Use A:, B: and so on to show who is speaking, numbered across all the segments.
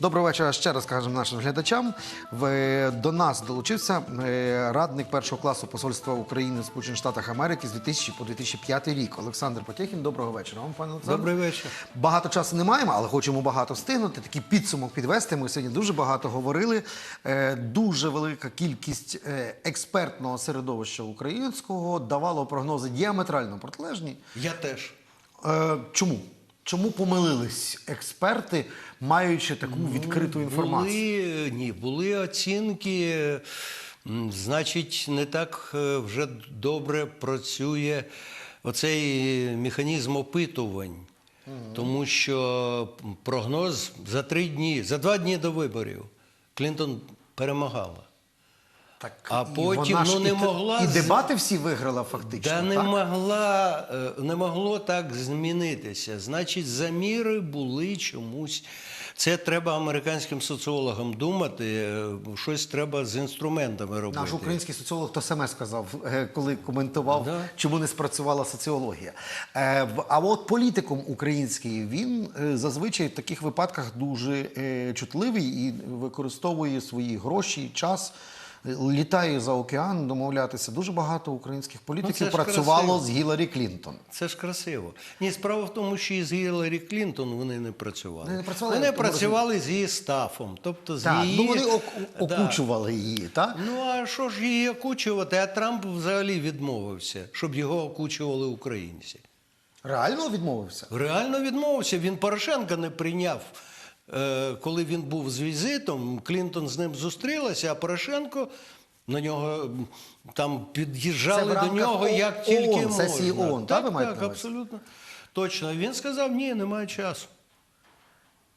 A: Доброго вечора ще раз кажемо нашим глядачам. До нас долучився е, радник першого класу посольства України в Сполучених Штатах Америки з 2000 по 2005 рік. Олександр Потєхін. Доброго вечора. Вам, пане Олександр.
B: Добрий вечір.
A: Багато часу не маємо, але хочемо багато встигнути. Такий підсумок підвести. Ми сьогодні дуже багато говорили. Е, Дуже велика кількість е, експертного середовища українського давало прогнози діаметрально протилежні.
B: Я теж.
A: Чому? Чому помилились експерти, маючи таку відкриту інформацію?
B: Були, ні, були оцінки, значить, не так е, вже добре працює оцей механізм опитувань. Тому що прогноз за три дні, за два дні до виборів Клінтон перемагала.
A: Так,
B: А потім,
A: вона
B: ну, не
A: і,
B: могла
A: і дебати всі виграла фактично.
B: Да не
A: так?
B: могла, е, не могло так змінитися. Значить, заміри були чомусь. Це треба американським соціологам думати. е, Щось треба з інструментами робити.
A: Наш український соціолог то саме сказав, е, коли коментував,
B: Да.
A: чому не спрацювала соціологія. А от політикум український він зазвичай в таких випадках дуже чутливий і використовує свої гроші, час. Літає за океан домовлятися. Дуже багато українських
B: Ну,
A: політиків
B: ж
A: працювало
B: красиво.
A: з Гіларі Клінтон.
B: Це ж красиво. Ні, справа в тому, що із Гіларі Клінтон вони не працювали.
A: Вони не працювали,
B: Вони працювали з її стафом. Тобто з
A: Так,
B: її...
A: ну вони ок-
B: Да.
A: окучували її, так?
B: Ну а що ж її окучувати? А Трамп взагалі відмовився, щоб його окучували українці.
A: Реально відмовився.
B: Реально відмовився. Він Порошенка не прийняв. Е, Коли він був з візитом, Клінтон з ним зустрілася, а Порошенко на нього там під'їжджали до нього
A: ООН,
B: як тільки
A: ООН,
B: можна.
A: ООН, так,
B: так, так, абсолютно. Точно. Він сказав, ні, немає часу.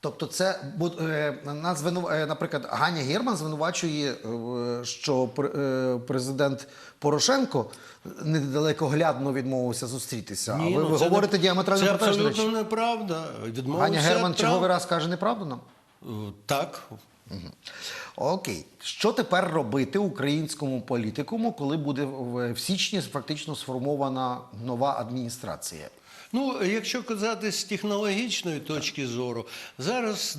A: Тобто, це е, нас е, наприклад, Ганя Герман звинувачує, е, що президент Порошенко недалекоглядно відмовився зустрітися.
B: Ні,
A: а ви,
B: ну,
A: ви говорите
B: не-
A: діаметрально
B: Це абсолютно
A: речі.
B: неправда. Відмовився
A: Ганя Герман черговий раз каже неправду нам?
B: Так.
A: Окей, що тепер робити українському політикуму, коли буде в січні фактично сформована нова адміністрація?
B: Ну, якщо казати з технологічної точки зору, зараз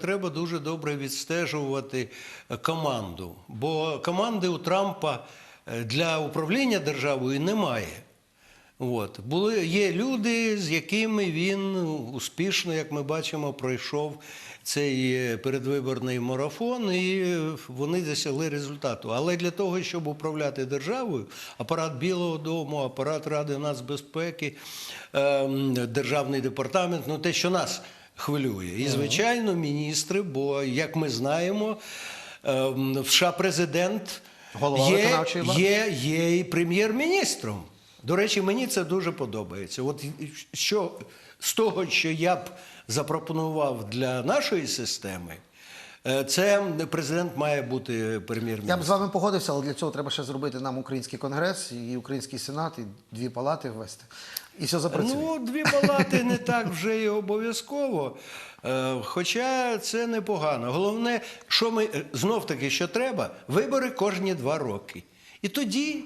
B: треба дуже добре відстежувати е, команду. Бо команди у Трампа е, для управління державою немає. От. Були, є люди, з якими він успішно, як ми бачимо, пройшов цей е, передвиборний марафон, і вони досягли результату. Але для того, щоб управляти державою, апарат Білого Дому, апарат Ради нацбезпеки, ем, державний департамент, ну те, що нас хвилює. І, звичайно, міністри, бо, як ми знаємо, ем, в США президент
A: Голова
B: є, є, є і прем'єр-міністром. До речі, мені це дуже подобається. От що з того, що я б запропонував для нашої системи, е, це президент має бути
A: Я б з вами погодився, але для цього треба ще зробити нам український конгрес і український сенат, і дві палати ввести. І все запрацює.
B: Ну, дві палати не так вже і обов'язково. Е, Хоча це непогано. Головне, що ми знов таки, що треба, вибори кожні два роки. І тоді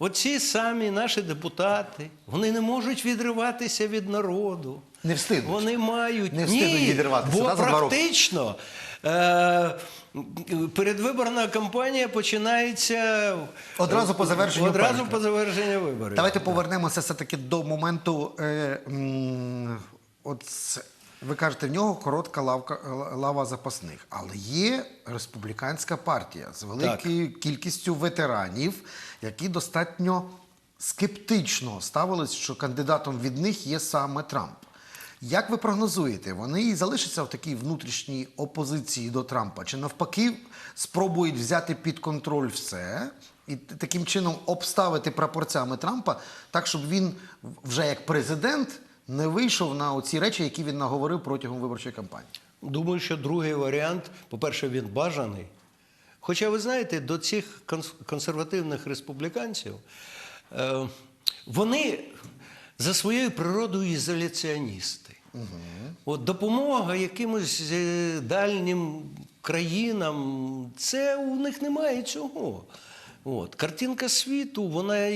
B: оці самі наші депутати, вони не можуть відриватися від народу.
A: Не встигнуть.
B: Вони мають
A: Не встигнуть
B: Ні,
A: відірватися,
B: бо
A: да, за два роки?
B: практично. Е, передвиборна кампанія починається
A: Одразу по завершенню
B: одразу по завершенню виборів.
A: Давайте повернемося все-таки до моменту. Е, м, от ви кажете, в нього коротка лавка, лава запасних, але є республіканська партія з великою кількістю ветеранів, які достатньо скептично ставились, що кандидатом від них є саме Трамп. Як ви прогнозуєте, вони і залишаться в такій внутрішній опозиції до Трампа? Чи навпаки спробують взяти під контроль все і таким чином обставити прапорцями Трампа, так щоб він вже як президент не вийшов на оці речі, які він наговорив протягом виборчої кампанії?
B: Думаю, що другий варіант, по-перше, він бажаний. Хоча, ви знаєте, до цих консервативних республіканців е, вони за своєю природою ізоляціоністи. От допомога якимось е, дальнім країнам, це у них немає цього. От. Картинка світу, вона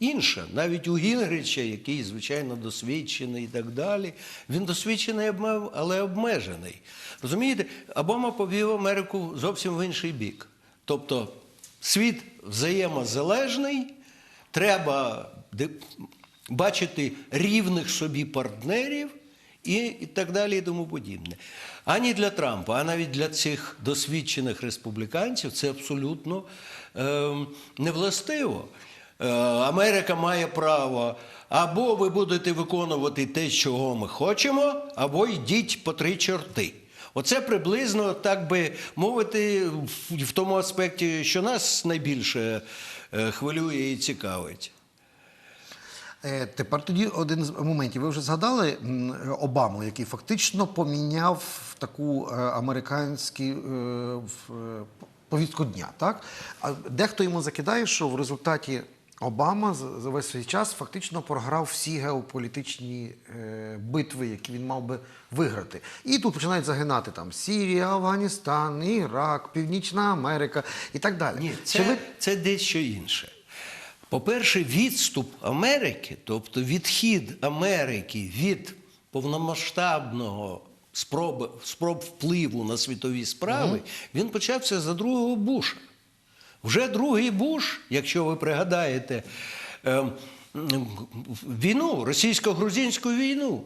B: інша. Навіть у Гінгрича, який, звичайно, досвідчений і так далі. Він досвідчений, але обмежений. Розумієте, Обама повів Америку зовсім в інший бік. Тобто світ взаємозалежний, треба бачити рівних собі партнерів і, і так далі, і тому подібне. Ані для Трампа, а навіть для цих досвідчених республіканців це абсолютно е, невластиво. Е, Америка має право або ви будете виконувати те, чого ми хочемо, або йдіть по три чорти. Оце приблизно, так би мовити, в, тому аспекті, що нас найбільше е, хвилює і цікавить.
A: Е, Тепер тоді один з моментів. Ви вже згадали Обаму, який фактично поміняв таку е, американську е, повістку дня. Так? А дехто йому закидає, що в результаті Обама за весь свій час фактично програв всі геополітичні битви, які він мав би виграти. І тут починають загинати там Сірія, Афганістан, Ірак, Північна Америка і так далі.
B: Ні, це,
A: ви
B: це дещо інше. По-перше, відступ Америки, тобто відхід Америки від повномасштабного спроб, спроб впливу на світові справи, він почався за другого Буша. Вже другий Буш, якщо ви пригадаєте, ем, війну, російсько-грузинську війну,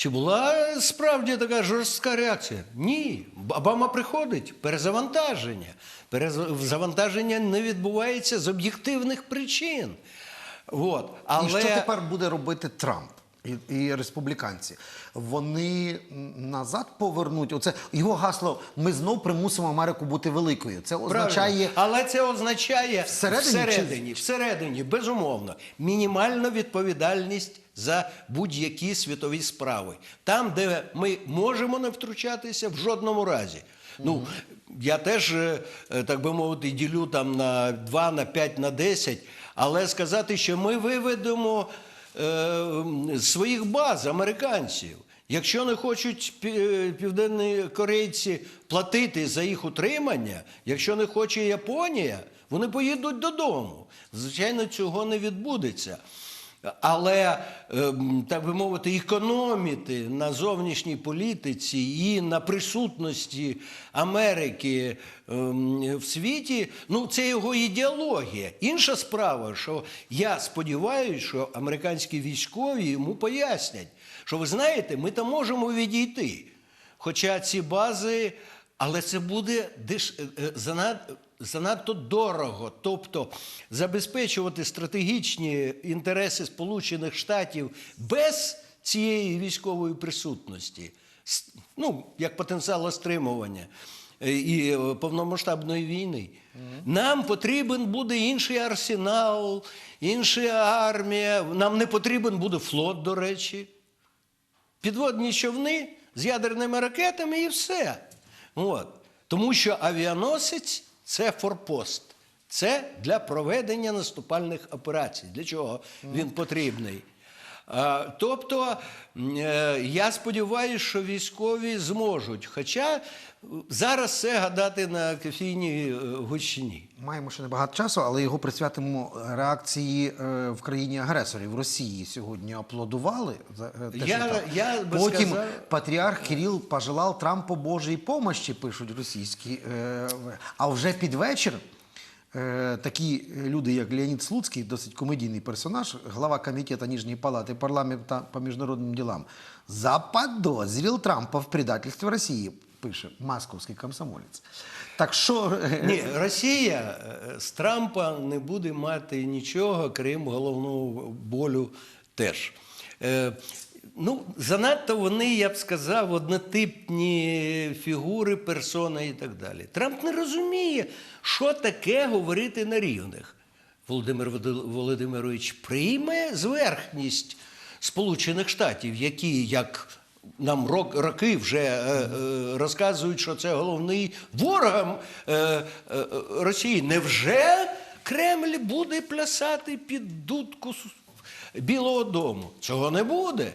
B: чи була справді така жорстка реакція? Ні. Обама приходить, перезавантаження. Перезавантаження не відбувається з об'єктивних причин. От. Але...
A: І що тепер буде робити Трамп і, і республіканці? Вони назад повернуть. Оце його гасло. Ми знов примусимо Америку бути великою. Це означає.
B: Правильно. Але це означає
A: Всередині
B: всередині, всередині, безумовно, мінімальна відповідальність за будь-які світові справи. Там, де ми можемо не втручатися, в жодному разі. Ну, я теж, е, е, так би мовити, ділю там на 2, на 5, на 10, але сказати, що ми виведемо е, своїх баз американців. Якщо не хочуть е, південні корейці платити за їх утримання, якщо не хоче Японія, вони поїдуть додому. Звичайно, цього не відбудеться. Але, ем, так би мовити, економіти на зовнішній політиці і на присутності Америки ем, в світі, ну це його ідеологія. Інша справа, що я сподіваюся, що американські військові йому пояснять, що ви знаєте, ми там можемо відійти. Хоча ці бази, але це буде деш... е, е, занад... занадто дорого. Тобто забезпечувати стратегічні інтереси Сполучених Штатів без цієї військової присутності, ну, як потенціал стримування е, і е, повномасштабної війни. Нам потрібен буде інший арсенал, інша армія. Нам не потрібен буде флот, до речі підводні човни з ядерними ракетами і все. От. Тому що авіаносець це форпост. Це для проведення наступальних операцій. Для чого він потрібний? А, тобто, е, я сподіваюся, що військові зможуть. Хоча е, зараз це гадати на кофійній е, гущині.
A: Маємо ще небагато часу, але його присвятимо реакції е, в країні агресорів в Росії. Сьогодні аплодували. е, те,
B: Я- я би
A: Потім
B: сказав-
A: патріарх Кирил пожелав Трампу Божої помощі, пишуть російські. е, А вже під вечір е, такі люди, як Леонід Слуцький, досить комедійний персонаж, глава комітету Нижньої палати парламента по міжнародним ділам, заподозрив Трампа в предательстві Росії, пише московський комсомолець. Так що е,
B: Ні, Росія е, з Трампа не буде мати нічого, крім головного болю теж. Ну, занадто вони, я б сказав, однотипні фігури, персони і так далі. Трамп не розуміє, що таке говорити на рівних. Володимир Володимирович прийме зверхність Сполучених Штатів, які як нам рок, роки вже е, е, розказують, що це головний ворогом е, е, Росії. Невже Кремль буде плясати під дудку Білого Дому? Цього не буде.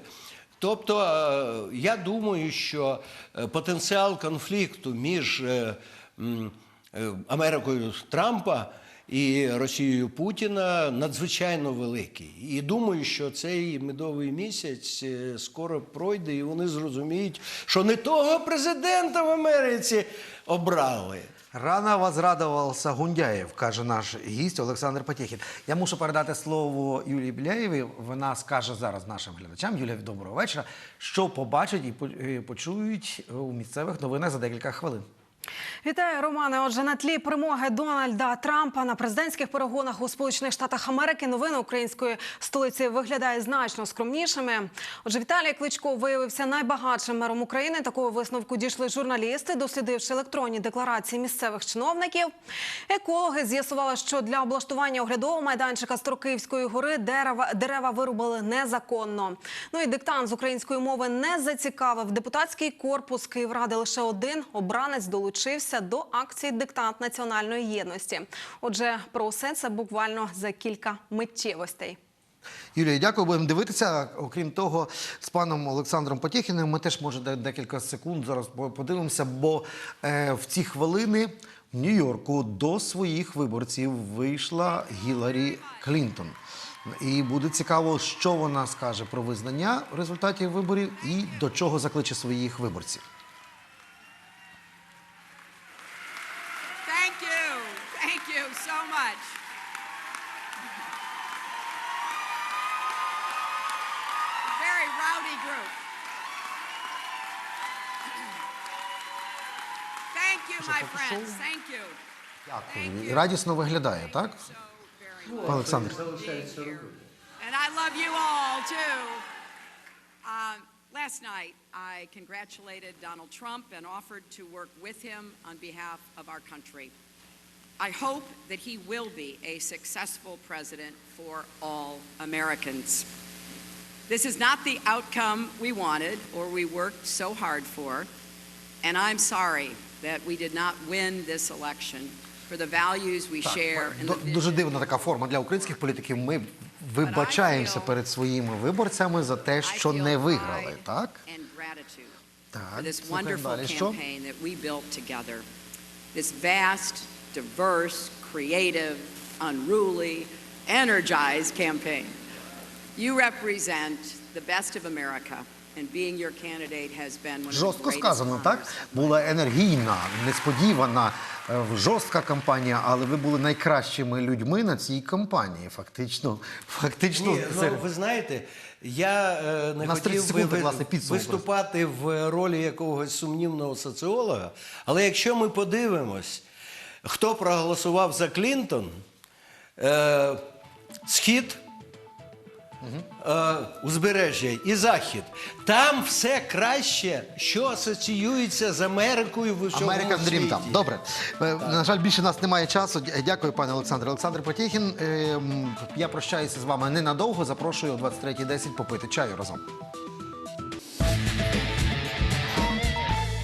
B: Тобто, е, я думаю, що е, потенціал конфлікту між е, Америкою Трампа і Росією Путіна надзвичайно великий. І думаю, що цей медовий місяць е, скоро пройде, і вони зрозуміють, що не того президента в Америці обрали.
A: Рано возрадувався Гундяєв, каже наш гість Олександр Потєхін. Я мушу передати слово Юлії Біляєві. Вона скаже зараз нашим глядачам. Юлія, доброго вечора. Що побачать і почують у місцевих новинах за декілька хвилин.
C: Вітаю, Романе. Отже, на тлі перемоги Дональда Трампа на президентських перегонах у Сполучених Штатах Америки новини української столиці виглядають значно скромнішими. Отже, Віталій Кличко виявився найбагатшим мером України. Такого висновку дійшли журналісти, дослідивши електронні декларації місцевих чиновників. Екологи з'ясували, що для облаштування оглядового майданчика Строкивської гори дерева дерева вирубали незаконно. Ну і диктант з української мови не зацікавив депутатський корпус Київради. Лише один обранець долучився до акції Диктант національної єдності. Отже, про все це буквально за кілька миттєвостей.
A: Юлія, дякую. Будемо дивитися. Окрім того, з паном Олександром Потєхіним ми теж може декілька секунд зараз подивимося, бо е, в ці хвилини в Нью-Йорку до своїх виборців вийшла Гіларі Клінтон. І буде цікаво, що вона скаже про визнання результатів виборів і до чого закличе своїх виборців. Радісно виглядає, так?
D: So very much.
A: Пане Олександр.
D: And I love you all too. Uh, last night, I congratulated Donald Trump and offered to work with him on behalf of our country. I hope that he will be a successful president for all Americans. This is not the outcome we wanted or we worked so hard for, and I'm sorry that we did not win this election for the values we share and
A: Д-
D: the
A: Дуже дивна така форма для українських політиків. Ми вибачаємося перед своїми виборцями за те, що не виграли, так? Так, слухаємо далі. Що?
D: This vast, diverse, creative, unruly, energized campaign. You represent the best of America,
A: Жорстко сказано, так? Була енергійна, несподівана, е, жорстка кампанія, але ви були найкращими людьми на цій кампанії. Фактично, фактично,
B: Ні, ну, ви знаєте, я е, не
A: нас 30
B: хотів би
A: секунд,
B: ви-
A: власне,
B: виступати в ролі якогось сумнівного соціолога, але якщо ми подивимось, хто проголосував за Клінтон, е, схід. Е, Узбережжя і захід. Там все краще, що асоціюється з Америкою в усьому
A: Америка світі.
B: світі.
A: там. Добре. Е, На жаль, більше нас немає часу. Дя- Дякую, пане Олександр. Олександр Потєхін. Е, м, Я прощаюся з вами ненадовго. Запрошую о 23.10 попити чаю разом.